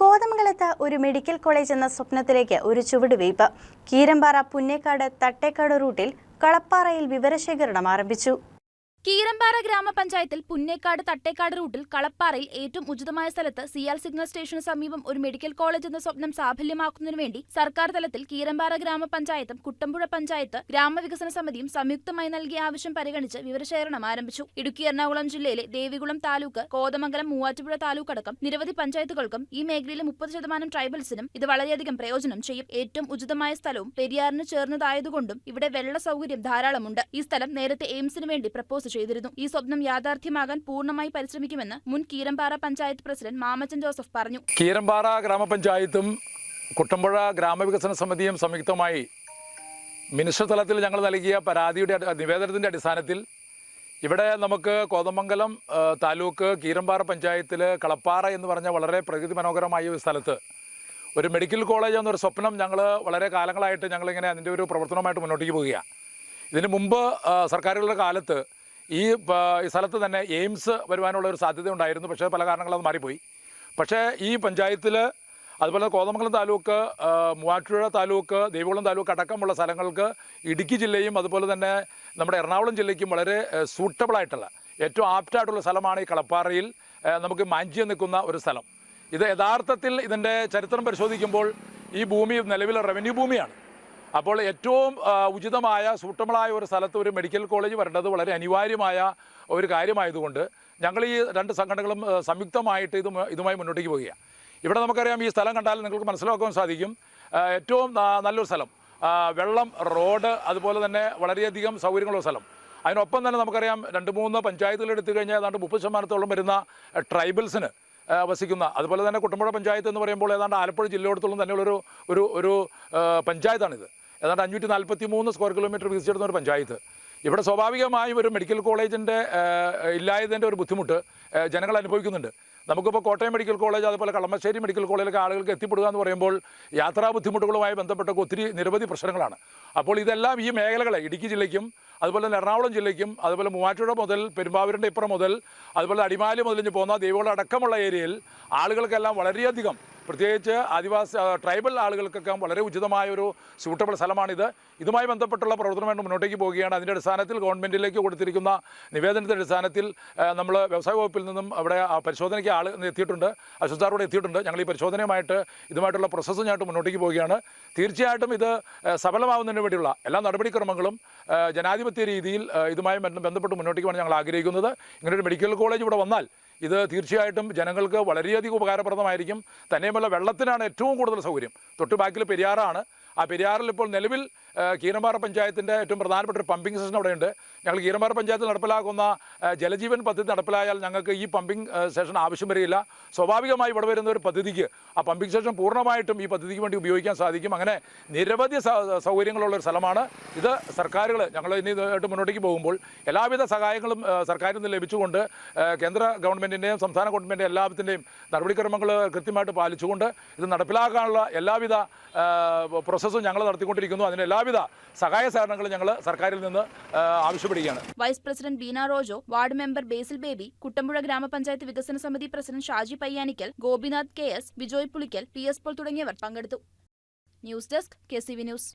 കോതമംഗലത്ത് ഒരു medical college എന്ന സ്വപ്നത്തിലേക്ക് ഒരു ചുവടുവയ്പ് കീരമ്പാറ പുന്നേക്കാട് തട്ടേക്കാട് റൂട്ടിൽ കളപ്പാറയിൽ വിവരശേഖരണം ആരംഭിച്ചു. കീരമ്പാറ ഗ്രാമപഞ്ചായത്തിൽ പുന്നേക്കാട് തട്ടേക്കാട് റൂട്ടിൽ കളപ്പാറയിൽ ഏറ്റവും ഉചിതമായ സ്ഥലത്ത് സിയാൽ സിഗ്നൽ സ്റ്റേഷന് സമീപം ഒരു മെഡിക്കൽ കോളേജ് എന്ന സ്വപ്നം സാഫല്യമാക്കുന്നതിനു വേണ്ടി സർക്കാർ തലത്തിൽ കീരമ്പാറ ഗ്രാമപഞ്ചായത്തും കുട്ടമ്പുഴ പഞ്ചായത്ത് ഗ്രാമവികസന സമിതിയും സംയുക്തമായി നൽകിയ ആവശ്യം പരിഗണിച്ച് വിവരശേഖരണം ആരംഭിച്ചു. ഇടുക്കി എറണാകുളം ജില്ലയിലെ ദേവികുളം താലൂക്ക് കോതമംഗലം മൂവാറ്റുപുഴ താലൂക്ക് അടക്കം നിരവധി പഞ്ചായത്തുകൾക്കും ഈ മേഖലയിലെ മുപ്പത് ശതമാനം ട്രൈബൽസിനും ഇത് വളരെയധികം പ്രയോജനം ചെയ്യും. ഏറ്റവും ഉചിതമായ സ്ഥലവും പെരിയാറിന് ചേർന്നതായതുകൊണ്ടും ഇവിടെ വെള്ള സൗകര്യം ധാരാളമുണ്ട്. ഈ സ്ഥലം നേരത്തെ എയിംസിന് വേണ്ടി പ്രപ്പോസ് ചെയ്തിരുന്നു. ഈ സ്വപ്നം യാഥാർത്ഥ്യമാകാൻ പൂർണമായി പരിശ്രമിക്കുമെന്ന് മുൻ കീരമ്പാറ പഞ്ചായത്ത് പ്രസിഡന്റ് മാമച്ചൻ ജോസഫ് പറഞ്ഞു. കീരമ്പാറ ഗ്രാമപഞ്ചായത്തും കുട്ടമ്പുഴ ഗ്രാമവികസന സമിതിയും സംയുക്തമായി മിനിസ്റ്റർ തലത്തിൽ ഞങ്ങൾ നൽകിയ പരാതിയുടെ നിവേദനത്തിന്റെ അടിസ്ഥാനത്തിൽ ഇവിടെ നമുക്ക് കോതമംഗലം താലൂക്ക് കീരമ്പാറ പഞ്ചായത്തിൽ കളപ്പാറ എന്ന് പറഞ്ഞ വളരെ പ്രകൃതി മനോഹരമായ ഒരു സ്ഥലത്ത് ഒരു മെഡിക്കൽ കോളേജ് എന്നൊരു സ്വപ്നം ഞങ്ങൾ വളരെ കാലങ്ങളായിട്ട് ഞങ്ങളിങ്ങനെ അതിന്റെ ഒരു പ്രവർത്തനമായിട്ട് മുന്നോട്ടേക്ക് പോവുകയാണ്. ഇതിന് മുമ്പ് സർക്കാരുകളുടെ കാലത്ത് ഈ സ്ഥലത്ത് തന്നെ എയിംസ് വരുവാനുള്ള ഒരു സാധ്യത ഉണ്ടായിരുന്നു പക്ഷേ പല കാരണങ്ങളത് അത് മാറിപ്പോയി. പക്ഷേ ഈ പഞ്ചായത്തിൽ അതുപോലെ കോതമംഗലം താലൂക്ക് മൂവാറ്റുപുഴ താലൂക്ക് ദേവികുളം താലൂക്ക് അടക്കമുള്ള സ്ഥലങ്ങൾക്ക് ഇടുക്കി ജില്ലയും അതുപോലെ തന്നെ നമ്മുടെ എറണാകുളം ജില്ലയ്ക്കും വളരെ സൂട്ടബിളായിട്ടുള്ള ഏറ്റവും ആപ്റ്റായിട്ടുള്ള സ്ഥലമാണ് ഈ കളപ്പാറയിൽ നമുക്ക് മാഞ്ചിയ നിൽക്കുന്ന ഒരു സ്ഥലം. ഇത് യഥാർത്ഥത്തിൽ ഇതിന്റെ ചരിത്രം പരിശോധിക്കുമ്പോൾ ഈ ഭൂമി നിലവിലെ റവന്യൂ ഭൂമിയാണ്. അപ്പോൾ ഏറ്റവും ഉചിതമായ സൂട്ടബിളായ ഒരു സ്ഥലത്ത് ഒരു മെഡിക്കൽ കോളേജ് വരേണ്ടത് വളരെ അനിവാര്യമായ ഒരു കാര്യമായതുകൊണ്ട് ഞങ്ങൾ ഈ രണ്ട് സംഘടനകളും സംയുക്തമായിട്ട് ഇത് ഇതുമായി മുന്നോട്ടേക്ക് പോവുകയാണ്. ഇവിടെ നമുക്കറിയാം ഈ സ്ഥലം കണ്ടാൽ നിങ്ങൾക്ക് മനസ്സിലാക്കാൻ സാധിക്കും. ഏറ്റവും നല്ലൊരു സ്ഥലം. വെള്ളം റോഡ് അതുപോലെ തന്നെ വളരെയധികം സൗകര്യങ്ങളുള്ള സ്ഥലം. അതിനൊപ്പം തന്നെ നമുക്കറിയാം രണ്ട് മൂന്ന് പഞ്ചായത്തുകൾ എടുത്തു കഴിഞ്ഞാൽ ഏതാണ്ട് മുപ്പത് ശതമാനത്തോളം വരുന്ന ട്രൈബൽസിന് വസിക്കുന്ന അതുപോലെ തന്നെ കുട്ടമ്പുഴ പഞ്ചായത്ത് എന്ന് പറയുമ്പോൾ ഏതാണ്ട് ആലപ്പുഴ ജില്ലയോടത്തോളം തന്നെയുള്ളൊരു ഒരു ഒരു പഞ്ചായത്താണിത്. ഏതാണ്ട് അഞ്ഞൂറ്റി നാൽപ്പത്തി മൂന്ന് സ്ക്വയർ കിലോമീറ്റർ വികസിച്ചെടുത്ത ഒരു പഞ്ചായത്ത്. ഇവിടെ സ്വാഭാവികമായും ഒരു മെഡിക്കൽ കോളേജിന്റെ ഇല്ലായതിന്റെ ഒരു ബുദ്ധിമുട്ട് ജനങ്ങൾ അനുഭവിക്കുന്നുണ്ട്. നമുക്കിപ്പോൾ കോട്ടയം മെഡിക്കൽ കോളേജ് അതുപോലെ കളമശ്ശേരി മെഡിക്കൽ കോളേജിലൊക്കെ ആളുകൾക്ക് എത്തിപ്പെടുക എന്ന് പറയുമ്പോൾ യാത്രാ ബുദ്ധിമുട്ടുകളുമായി ബന്ധപ്പെട്ടൊക്കെ ഒത്തിരി നിരവധി പ്രശ്നങ്ങളാണ്. അപ്പോൾ ഇതെല്ലാം ഈ മേഖലകളെ ഇടുക്കി ജില്ലയ്ക്കും അതുപോലെ തന്നെ എറണാകുളം ജില്ലയ്ക്കും അതുപോലെ മൂവാറ്റുപുഴ മുതൽ പെരുമ്പാവൂരിന്റെ ഇപ്പുറം മുതൽ അതുപോലെ അടിമാലി മുതൽ പോകുന്ന ദൈവങ്ങളടക്കമുള്ള ഏരിയയിൽ ആളുകൾക്കെല്ലാം വളരെയധികം പ്രത്യേകിച്ച് ആദിവാസി ട്രൈബൽ ആളുകൾക്കൊക്കെ വളരെ ഉചിതമായ ഒരു സ്യൂട്ടബിൾ സ്ഥലമാണിത്. ഇതുമായി ബന്ധപ്പെട്ടുള്ള പ്രവർത്തനമായിട്ട് മുന്നോട്ടേക്ക് പോവുകയാണ്. അതിന്റെ അടിസ്ഥാനത്തിൽ ഗവൺമെന്റിലേക്ക് കൊടുത്തിരിക്കുന്ന നിവേദനത്തിന്റെ അടിസ്ഥാനത്തിൽ നമ്മൾ വ്യവസായ വകുപ്പിൽ നിന്നും അവിടെ പരിശോധനയ്ക്ക് ആൾ എത്തിയിട്ടുണ്ട്. അശുദ്ധാറോടെ എത്തിയിട്ടുണ്ട്. ഞങ്ങൾ ഈ പരിശോധനയുമായിട്ട് ഇതുമായിട്ടുള്ള പ്രോസസ്സ് ഞായിട്ട് മുന്നോട്ടേക്ക് പോവുകയാണ്. തീർച്ചയായിട്ടും ഇത് സഫലമാവുന്നതിന് വേണ്ടിയുള്ള എല്ലാ നടപടിക്രമങ്ങളും ജനാധിപത്യ രീതിയിൽ ഇതുമായി ബന്ധ- ബന്ധപ്പെട്ട് മുന്നോട്ടേക്ക് പോകാൻ ഞങ്ങൾ ആഗ്രഹിക്കുന്നത്. ഇങ്ങനെ ഒരു മെഡിക്കൽ കോളേജ് ഇവിടെ വന്നാൽ ഇത് തീർച്ചയായിട്ടും ജനങ്ങൾക്ക് വളരെയധികം ഉപകാരപ്രദമായിരിക്കും. തന്നെയുമല്ല വെള്ളത്തിനാണ് ഏറ്റവും കൂടുതൽ സൗകര്യം. തൊട്ട് ബാക്കിൽ പെരിയാറാണ്. ആ പെരിയാറിൽ ഇപ്പോൾ നിലവിൽ കീരമ്പാറ പഞ്ചായത്തിന്റെ ഏറ്റവും പ്രധാനപ്പെട്ട ഒരു പമ്പിംഗ് സ്റ്റേഷൻ അവിടെയുണ്ട്. ഞങ്ങൾ കീരമ്പാറ പഞ്ചായത്തിൽ നടപ്പിലാക്കുന്ന ജലജീവൻ പദ്ധതി നടപ്പിലായാൽ ഞങ്ങൾക്ക് ഈ പമ്പിംഗ് സെഷൻ ആവശ്യം വരികയില്ല. സ്വാഭാവികമായി ഇവിടെ വരുന്ന ഒരു പദ്ധതിക്ക് ആ പമ്പിംഗ് സ്റ്റേഷൻ പൂർണമായിട്ടും ഈ പദ്ധതിക്ക് വേണ്ടി ഉപയോഗിക്കാൻ സാധിക്കും. അങ്ങനെ നിരവധി സൗകര്യങ്ങളുള്ളൊരു സ്ഥലമാണ്. ഇത് സർക്കാരുകൾ ഞങ്ങൾ ഇനി ഇതായിട്ട് മുന്നോട്ടേക്ക് പോകുമ്പോൾ എല്ലാവിധ സഹായങ്ങളും സർക്കാരിൽ നിന്ന് ലഭിച്ചുകൊണ്ട് കേന്ദ്ര ഗവൺമെന്റിന്റെയും സംസ്ഥാന ഗവൺമെന്റിന്റെയും എല്ലാത്തിന്റെയും നടപടിക്രമങ്ങൾ കൃത്യമായിട്ട് പാലിച്ചുകൊണ്ട് ഇത് നടപ്പിലാക്കാനുള്ള എല്ലാവിധ പ്രോസസ്സും ഞങ്ങൾ നടത്തിക്കൊണ്ടിരിക്കുന്നു. അതിന് എല്ലാവിധ സഹായ സഹകരണങ്ങളും ഞങ്ങൾ സർക്കാരിൽ നിന്ന് ആവശ്യപ്പെടുകയാണ്. Vice president Beena Rojo ward member Basil Baby Kuttampuzha ഗ്രാമപഞ്ചായത്ത് വികസന സമിതി president Shaji Payyanikkal Gopinath K S Bijoy Pulickal P S Paul തുടങ്ങിയവർ പങ്കെടുത്തു. News desk K C V news.